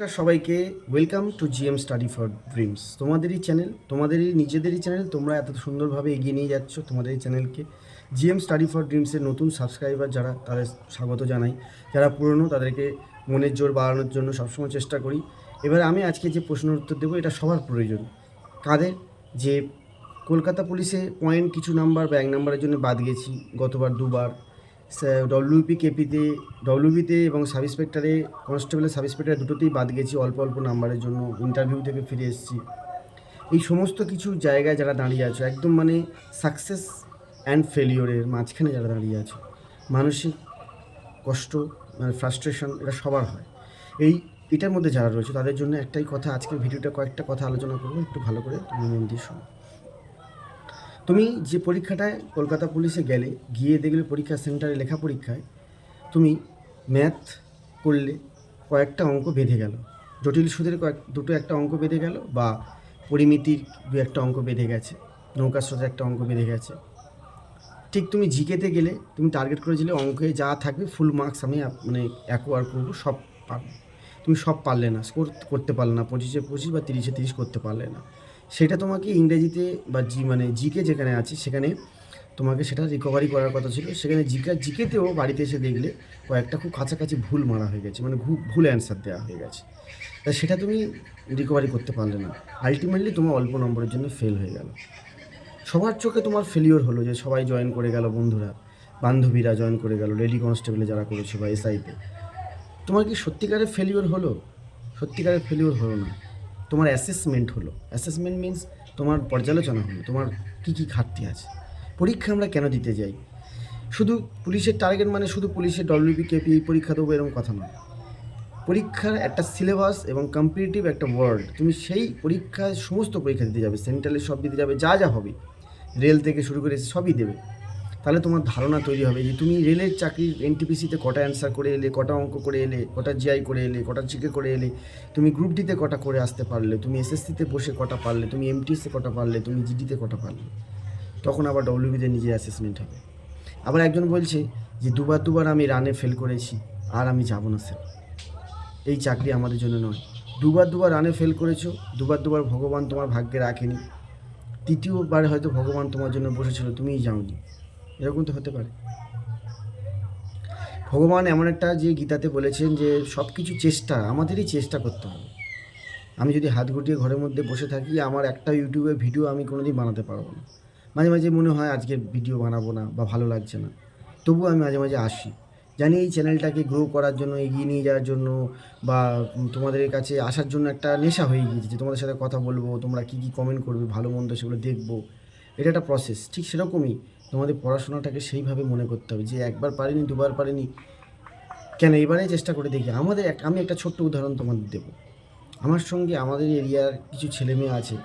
নমস্কার সবাইকে। Welcome to GM study for dreams তোমাদেরই চ্যানেল তোমাদেরই, নিজেদেরই চ্যানেল তোমরা এত সুন্দরভাবে এগিয়ে নিয়ে যাচ্ছ তোমাদের এই চ্যানেলকে জিএম স্টাডি ফর ড্রিমসের নতুন সাবস্ক্রাইবার যারা, তাদের স্বাগত জানাই। যারা পুরনো, তাদেরকে মনের জোর বাড়ানোর জন্য সবসময় চেষ্টা করি। এবার আমি আজকে যে প্রশ্নের উত্তর দেবো, এটা সবার প্রয়োজন। কাদের? যে কলকাতা পুলিশে পয়েন্ট কিছু নাম্বার বা এক নাম্বারের জন্য বাদ গেছি, গতবার, দুবার। ডব্লিউপি কেপিতে ডব্লিউবিতে এবং সাব ইন্সপেক্টরে, কনস্টেবলের সাব ইন্সপেক্টরে দুটোতেই বাদ গেছি অল্প অল্প নাম্বারের জন্য। ইন্টারভিউ থেকে ফিরে এসেছি। এই সমস্ত কিছু জায়গায় যারা দাঁড়িয়ে আছো, একদম মানে সাকসেস অ্যান্ড ফেলিওরের মাঝখানে যারা দাঁড়িয়ে আছো, মানসিক কষ্ট মানে ফ্রাস্ট্রেশন, এটা সবার হয়। এই, এটার মধ্যে যারা রয়েছে, তাদের জন্য একটাই কথা, আজকের ভিডিওটা কয়েকটা কথা আলোচনা করব, একটু ভালো করে মন দিয়ে শোনো। তুমি যে পরীক্ষাটায় কলকাতা পুলিশে গেলে, গিয়ে দেখলে পরীক্ষা সেন্টারে লেখা পরীক্ষায়, তুমি ম্যাথ করলে কয়েকটা অঙ্ক বেঁধে গেল। জটিল সুদের কয়েক, দুটো একটা অঙ্ক বেঁধে গেল বা পরিমিতির দু একটা অঙ্ক বেঁধে গেছে নৌকা স্রোতের একটা অঙ্ক বেঁধে গেছে। ঠিক তুমি জিকেতে গেলে, তুমি টার্গেট করেছিলে অঙ্কে যা থাকবে ফুল মার্কস আমি মানে অ্যাকোয়ার করব, সব পারব। তুমি সব পারলে না স্কোর করতে পারলে না, পঁচিশে পঁচিশ বা তিরিশে তিরিশ করতে পারলে না। সেটা তোমাকে ইংরেজিতে বা জি মানে জিকে যেখানে আছে, সেখানে তোমাকে সেটা রিকভারি করার কথা ছিল। সেখানে জিকা, জিকেতেও বাড়িতে এসে দেখলে কয়েকটা খুব কাছাকাছি ভুল মারা হয়ে গেছে মানে ভুল অ্যান্সার দেওয়া হয়ে গেছে। তা সেটা তুমি রিকভারি করতে পারলে না। আলটিমেটলি তোমার অল্প নম্বরের জন্য ফেল হয়ে গেল। সবার চোখে তোমার ফেলিওর হলো যে সবাই জয়েন করে গেল বন্ধুরা, বান্ধবীরা জয়েন করে গেল লেডি কনস্টেবলে যারা করেছে বা এসআইতে তোমার কি সত্যিকারের ফেলিওর হলো? সত্যিকারের ফেলিওর হলো না। তোমার অ্যাসেসমেন্ট হলো। অ্যাসেসমেন্ট মিন্স তোমার পর্যালোচনা হলো, তোমার কী কী ঘাটতি আছে। পরীক্ষা আমরা কেন দিতে যাই? শুধু পুলিশের টার্গেট মানে শুধু পুলিশের ডব্লিউপি কেপি পরীক্ষা দেবো এরকম কথা নয়। পরীক্ষার একটা সিলেবাস এবং কম্পিটিটিভ একটা ওয়ার্ল্ড তুমি সেই পরীক্ষায় সমস্ত পরীক্ষা দিতে যাবে সেন্ট্রালের সব দিতে যাবে, যা যা হবে। রেল থেকে শুরু করে সবই দেবে। তাহলে তোমার ধারণা তৈরি হবে যে তুমি রেলের চাকরির এনটিপিসিতে কটা অ্যান্সার করে এলে, কটা অঙ্ক করে এলে, কটা জিআই করে এলে, কটা জিকে করে এলে, তুমি গ্রুপ ডিতে কটা করে আসতে পারলে, তুমি এসএসসিতে বসে কটা পারলে, তুমি এমটিএসে কটা পারলে, তুমি জিডিতে কটা পারলে, তখন আবার ডব্লিউবিতে নিজের অ্যাসেসমেন্ট হবে। আবার একজন বলছে যে দুবার দুবার আমি রানে ফেল করেছি, আর আমি যাব না স্যার এই চাকরি আমাদের জন্য নয়। দুবার দুবার রানে ফেল করেছ, দুবার দুবার ভগবান তোমার ভাগ্যে রাখেনি। তৃতীয়বার হয়তো ভগবান তোমার জন্য বসেছিল, তুমিই যাওনি। এরকম তো হতে পারে। ভগবান এমন একটা যে গীতাতে বলেছেন যে সব কিছু চেষ্টা, আমাদেরই চেষ্টা করতে হবে। আমি যদি হাত গুটিয়ে ঘরের মধ্যে বসে থাকি, আমার একটা ইউটিউবে ভিডিও আমি কোনোদিন বানাতে পারব না। মাঝে মাঝে মনে হয় আজকে ভিডিও বানাবো না বা ভালো লাগছে না। তবুও আমি মাঝে মাঝে আসি। জানি এই চ্যানেলটাকে গ্রো করার জন্য, এগিয়ে নিয়ে যাওয়ার জন্য বা তোমাদের কাছে আসার জন্য একটা নেশা হয়ে গিয়েছে যে তোমাদের সাথে কথা বলব, তোমরা কী কী কমেন্ট করবে, ভালো মন্দ সেগুলো দেখব। এটা একটা প্রসেস ঠিক সেরকমই তোমাদের পড়াশোনাটাকে সেইভাবে মনে করতে হবে যে একবার পারিনি, দুবার পারিনি, কেন এবারে চেষ্টা করে দেখি। আমাদের এক, আমি একটা ছোট্ট উদাহরণ তোমাদের দেবো। আমার সঙ্গে আমাদের এরিয়ার কিছু ছেলে মেয়ে আছে,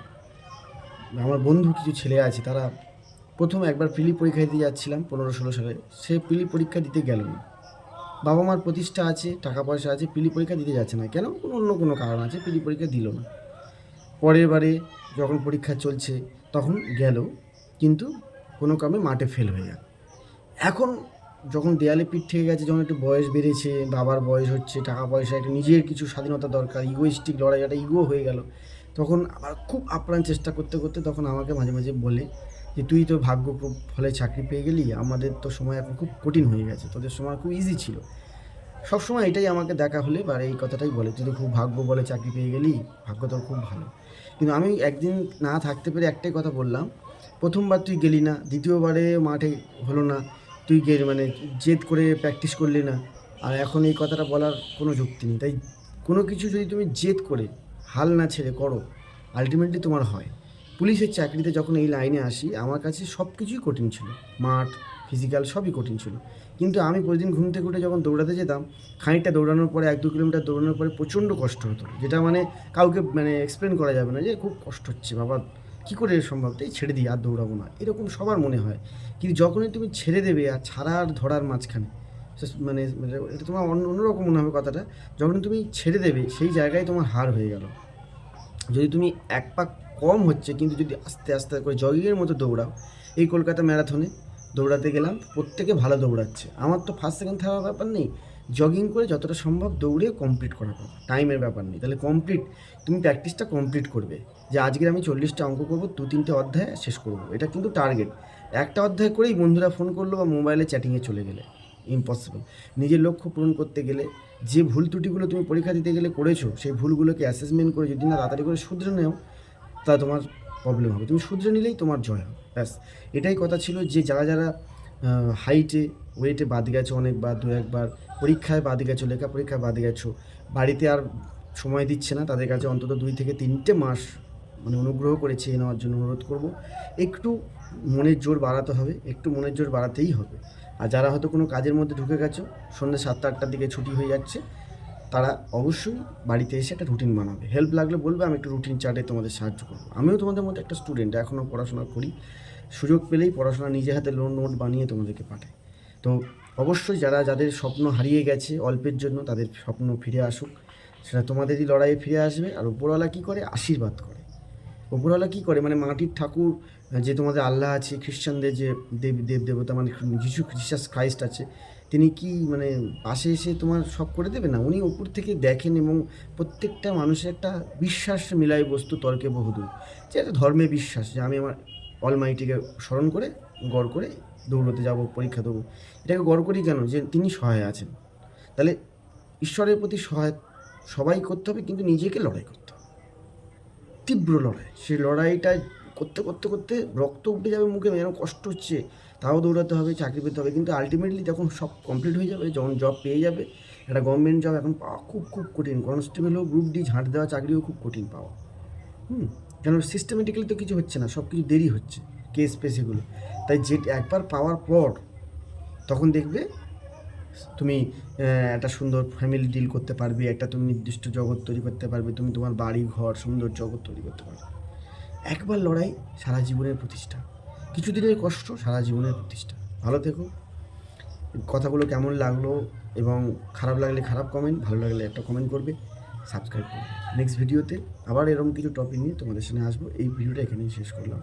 আমার বন্ধু কিছু ছেলে আছে, তারা প্রথম একবার পিলি পরীক্ষা দিতে যাচ্ছিলাম পনেরো ষোলো সালে। সে পিলি পরীক্ষা দিতে গেল না। বাবা মার প্রতিষ্ঠা আছে, টাকা পয়সা আছে পিলি পরীক্ষা দিতে যাচ্ছে না। কেন? কোনো অন্য কোনো কারণ আছে পিলি পরীক্ষা দিল না। পরের বারে যখন পরীক্ষা চলছে, তখন গেল, কিন্তু কোনো কামে মাঠে ফেল হয়ে গেল এখন যখন দেয়ালে পিঠ থেকে গেছে, যখন একটু বয়স বেড়েছে, বাবার বয়স হচ্ছে, টাকা পয়সা, একটু নিজের কিছু স্বাধীনতা দরকার ইগোইস্টিক লড়াই, একটা ইগো হয়ে গেল, তখন আবার খুব আপ্রাণ চেষ্টা করতে করতে তখন আমাকে মাঝে মাঝে বলে যে, তুই তো ভাগ্য ফলে চাকরি পেয়ে গেলি, আমাদের তো সময় এখন খুব কঠিন হয়ে গেছে, তোদের সময় খুব ইজি ছিল। সবসময় এটাই আমাকে দেখা হলে বা এই কথাটাই বলে, তুই তো খুব ভাগ্য বলে চাকরি পেয়ে গেলি, ভাগ্য তোর খুব ভালো। কিন্তু আমি একদিন না থাকতে পেরে একটাই কথা বললাম প্রথমবার তুই গেলি না, দ্বিতীয়বারে মাঠে হলো না, তুই গে মানে জেদ করে প্র্যাকটিস করলি না, আর এখন এই কথাটা বলার কোনো যুক্তি নেই। তাই কোনো কিছু যদি তুমি জেদ করে হাল না ছেড়ে করো আলটিমেটলি তোমার হয়। পুলিশের চাকরিতে যখন এই লাইনে আসি, আমার কাছে সব কিছুই কঠিন ছিল। মাঠ ফিজিক্যাল সবই কঠিন ছিল। কিন্তু আমি প্রতিদিন ঘুম থেকে উঠে যখন দৌড়াতে যেতাম, খানিকটা দৌড়ানোর পরে, এক দু কিলোমিটার দৌড়ানোর পরে প্রচণ্ড কষ্ট হতো। যেটা মানে কাউকে মানে এক্সপ্লেন করা যাবে না যে খুব কষ্ট হচ্ছে, বাবা কী করে সম্ভব তাই ছেড়ে দিই আর দৌড়াবো না। এরকম সবার মনে হয়। কিন্তু যখনই তুমি ছেড়ে দেবে আর ছাড়া আর ধরার মাঝখানে মানে এটা তোমার অন্য, অন্যরকম মনে হবে কথাটা, যখন তুমি ছেড়ে দেবে, সেই জায়গায় তোমার হার হয়ে গেল। যদি তুমি এক পাক কম হচ্ছে, কিন্তু যদি আস্তে আস্তে করে জগিংয়ের মতো দৌড়াও, এই কলকাতা ম্যারাথনে দৌড়াতে গেলাম, প্রত্যেকে ভালো দৌড়াচ্ছে। আমার তো ফার্স্ট সেকেন্ড থাকার ব্যাপার নেই। জগিং করে যতটা সম্ভব দৌড়ে কমপ্লিট করা টাইমের ব্যাপার নেই। তাহলে কমপ্লিট তুমি প্র্যাকটিসটা কমপ্লিট করবে। যে আজকের আমি চল্লিশটা অঙ্ক করব, দু তিনটে অধ্যায় শেষ করব। এটা কিন্তু টার্গেট একটা অধ্যায় করেই বন্ধুরা ফোন করল বা মোবাইলে চ্যাটিংয়ে চলে গেলে। ইম্পসিবল নিজের লক্ষ্য পূরণ করতে গেলে, যে ভুল ত্রুটিগুলো তুমি পরীক্ষা দিতে গেলে করেছ, সেই ভুলগুলোকে অ্যাসেসমেন্ট করে যদি না তাড়াতাড়ি করে শুধরে নেও, তা তোমার প্রবলেম হবে। তুমি শুধরে নিলেই তোমার জয় হবে। ব্যাস। এটাই কথা ছিল যে যারা যারা হাইটে ওয়েটে বাদ গেছে অনেকবার, দু একবার পরীক্ষায় বাদ গেছো লেখা পরীক্ষায় বাদ গেছো বাড়িতে আর সময় দিচ্ছে না, তাদের কাছে অন্তত দুই থেকে তিনটে মাস মানে অনুগ্রহ করে চেয়ে নেওয়ার জন্য অনুরোধ করব। একটু মনের জোর বাড়াতে হবে, একটু মনের জোর বাড়াতেই হবে। আর যারা হয়তো কোনো কাজের মধ্যে ঢুকে গেছো, সন্ধ্যে সাতটা, আটটার দিকে ছুটি হয়ে যাচ্ছে, তারা অবশ্যই বাড়িতে এসে একটা রুটিন বানাবে। হেল্প লাগলে বলবে, আমি একটু রুটিন চার্টে তোমাদের সাহায্য করব। আমিও তোমাদের মধ্যে একটা স্টুডেন্ট, এখনও পড়াশোনা করি। সুযোগ পেলেই পড়াশোনা নিজে হাতে লোন নোট বানিয়ে তোমাদেরকে পাঠাই। তো অবশ্যই যারা যাদের স্বপ্ন হারিয়ে গেছে অল্পের জন্য তাদের স্বপ্ন ফিরে আসুক। সেটা তোমাদেরই লড়াইয়ে ফিরে আসবে আর উপরওয়ালা কী করে? আশীর্বাদ করে। উপরওয়ালা কী করে? মানে মাটির ঠাকুর, যে তোমাদের আল্লাহ আছে, খ্রিস্টানদের যে দেব দেব দেবতা মানে যিশু জিসাস ক্রাইস্ট আছে, তিনি কি মানে পাশে এসে তোমার সব করে দেবে না? উনি উপর থেকে দেখেন এবং প্রত্যেকটা মানুষের একটা বিশ্বাস মিলাই বস্তু তর্কে বহুদূর। যে একটা ধর্মে বিশ্বাস, যে আমি আমার অলমাইটিকে স্মরণ করে গড় করে দৌড়তে যাব, পরীক্ষা দেবো। এটাকে গড় করি কেন? যে তিনি সহায় আছেন। তাহলে ঈশ্বরের প্রতি সহায় সবাই করতে হবে, কিন্তু নিজেকে লড়াই করতে হবে। তীব্র লড়াই। সেই লড়াইটা করতে করতে করতে রক্ত উঠে যাবে মুখে, যেন কষ্ট হচ্ছে, তাও দৌড়াতে হবে, চাকরি পেতে হবে। কিন্তু আলটিমেটলি যখন সব কমপ্লিট হয়ে যাবে, যখন জব পেয়ে যাবে, একটা গভর্নমেন্ট জব এখন পাওয়া খুব খুব কঠিন। কনস্টেবল হোক গ্রুপ ডি ঝাঁট দেওয়া, চাকরিও খুব কঠিন পাওয়া। হুম? কেন? সিস্টেমেটিক্যালি তো কিছু হচ্ছে না সব কিছু দেরি হচ্ছে। কেস পেসিগুলো তাই যে একবার পাওয়ার পর তখন দেখবে তুমি একটা সুন্দর ফ্যামিলি ডিল করতে পারবে, একটা তুমি নির্দিষ্ট জগৎ তৈরি করতে পারবে, তুমি তোমার বাড়ি ঘর সুন্দর জগৎ তৈরি করতে পারবে। একবার লড়াই সারা জীবনের প্রতিষ্ঠা। কিছুদিনের কষ্ট সারা জীবনের প্রতিষ্ঠা। ভালো থেকো। কথাগুলো কেমন লাগল এবং খারাপ লাগলে খারাপ কমেন্ট ভালো লাগলে একটা কমেন্ট করবে। সাবস্ক্রাইব করবে। নেক্সট ভিডিওতে আবার এরকম কিছু টপিক নিয়ে তোমাদের সামনে আসব। এই ভিডিওটা এখানেই শেষ করলাম।